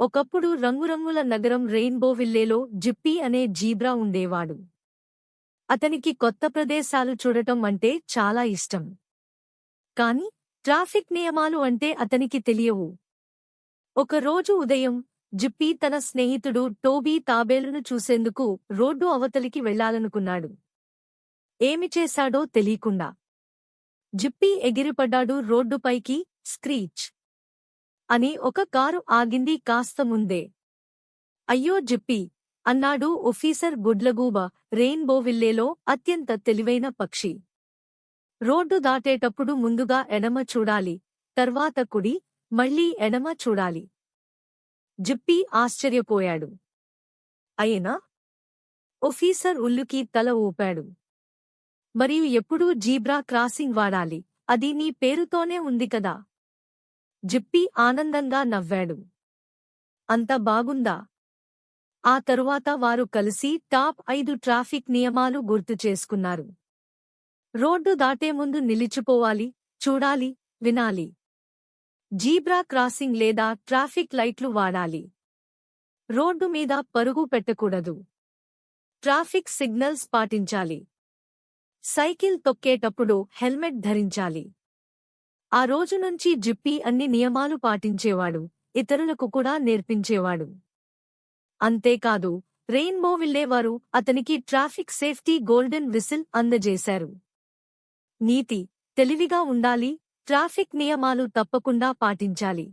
ఒకప్పుడు రంగురంగుల నగరం రెయిన్బోవిల్లేలో జిప్పీ అనే జీబ్రా ఉండేవాడు. అతనికి కొత్త ప్రదేశాలు చూడటం అంటే చాలా ఇష్టం. కాని ట్రాఫిక్ నియమాలు అంటే అతనికి తెలియవు. ఒకరోజు ఉదయం జిప్పీ తన స్నేహితుడు టోబీ తాబేలును చూసేందుకు రోడ్డు అవతలికి వెళ్ళాలనుకున్నాడు. ఏమి చేశాడో తెలియకుండా. జిప్పీ ఎగిరిపడ్డాడు రోడ్డుపైకి స్క్రీచ్. అని ఒక కారు ఆగింది కాస్త ముందే. అయ్యో జిప్పి! అన్నాడు ఒఫీసర్ గుడ్లగూబ రెయిన్బోవిల్లేలో అత్యంత తెలివైన పక్షి. రోడ్డు దాటేటప్పుడు ముందుగా ఎడమ చూడాలి తర్వాత కుడి మళ్ళీ ఎడమ చూడాలి. జిప్పీ ఆశ్చర్యపోయాడు. అయినా? ఒఫీసర్ ఉల్లుకి తల ఊపాడు. మరియు ఎప్పుడూ జీబ్రా క్రాసింగ్ వాడాలి అది నీ పేరుతోనే ఉంది కదా? జిప్పి ఆనందంగా నవ్వాడు. అంత బాగుందా? ఆ తరువాత వారు కలిసి టాప్ ఐదు ట్రాఫిక్ నియమాలు గుర్తు చేసుకున్నారు. రోడ్డు దాటే ముందు నిలిచిపోవాలి చూడాలి వినాలి. జీబ్రా క్రాసింగ్ లేదా ట్రాఫిక్ లైట్లు వాడాలి. రోడ్డు మీద పరుగు పెట్టకూడదు. ట్రాఫిక్ సిగ్నల్స్ పాటించాలి. సైకిల్ తొక్కేటప్పుడు హెల్మెట్ ధరించాలి. ఆ రోజు నుంచి జిప్పీ అన్ని నియమాలు పాటించేవాడు ఇతరులకు కూడా నేర్పించేవాడు. అంతేకాదు రెయిన్బో విల్లేవారు అతనికి ట్రాఫిక్ సేఫ్టీ గోల్డెన్ విసిల్ అందజేశారు. నీతి తెలివిగా ఉండాలి ట్రాఫిక్ నియమాలు తప్పకుండా పాటించాలి.